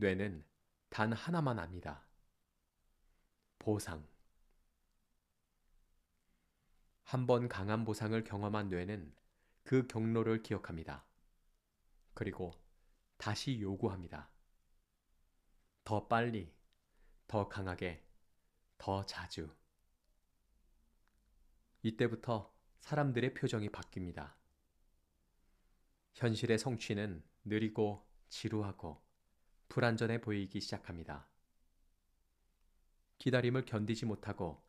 뇌는 단 하나만 압니다. 보상. 한 번 강한 보상을 경험한 뇌는 그 경로를 기억합니다. 그리고 다시 요구합니다. 더 빨리, 더 강하게, 더 자주. 이때부터 사람들의 표정이 바뀝니다. 현실의 성취는 느리고 지루하고 불안전해 보이기 시작합니다. 기다림을 견디지 못하고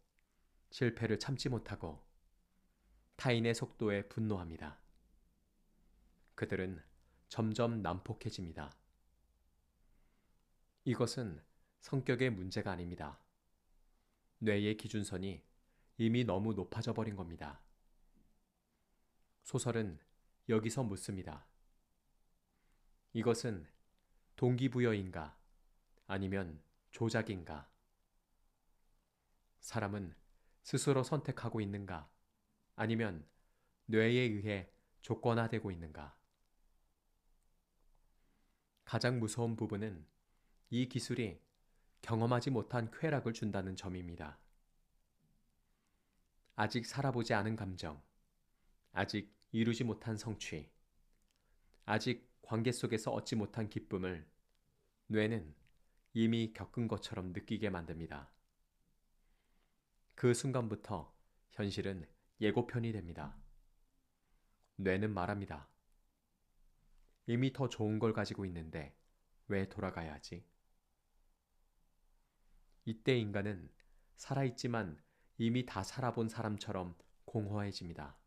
실패를 참지 못하고 타인의 속도에 분노합니다. 그들은 점점 난폭해집니다. 이것은 성격의 문제가 아닙니다. 뇌의 기준선이 이미 너무 높아져 버린 겁니다. 소설은 여기서 묻습니다. 이것은 동기부여인가 아니면 조작인가? 사람은 스스로 선택하고 있는가 아니면 뇌에 의해 조건화되고 있는가? 가장 무서운 부분은 이 기술이 경험하지 못한 쾌락을 준다는 점입니다. 아직 살아보지 않은 감정, 아직 이루지 못한 성취, 아직 관계 속에서 얻지 못한 기쁨을 뇌는 이미 겪은 것처럼 느끼게 만듭니다. 그 순간부터 현실은 예고편이 됩니다. 뇌는 말합니다. 이미 더 좋은 걸 가지고 있는데 왜 돌아가야 하지? 이때 인간은 살아있지만 이미 다 살아본 사람처럼 공허해집니다.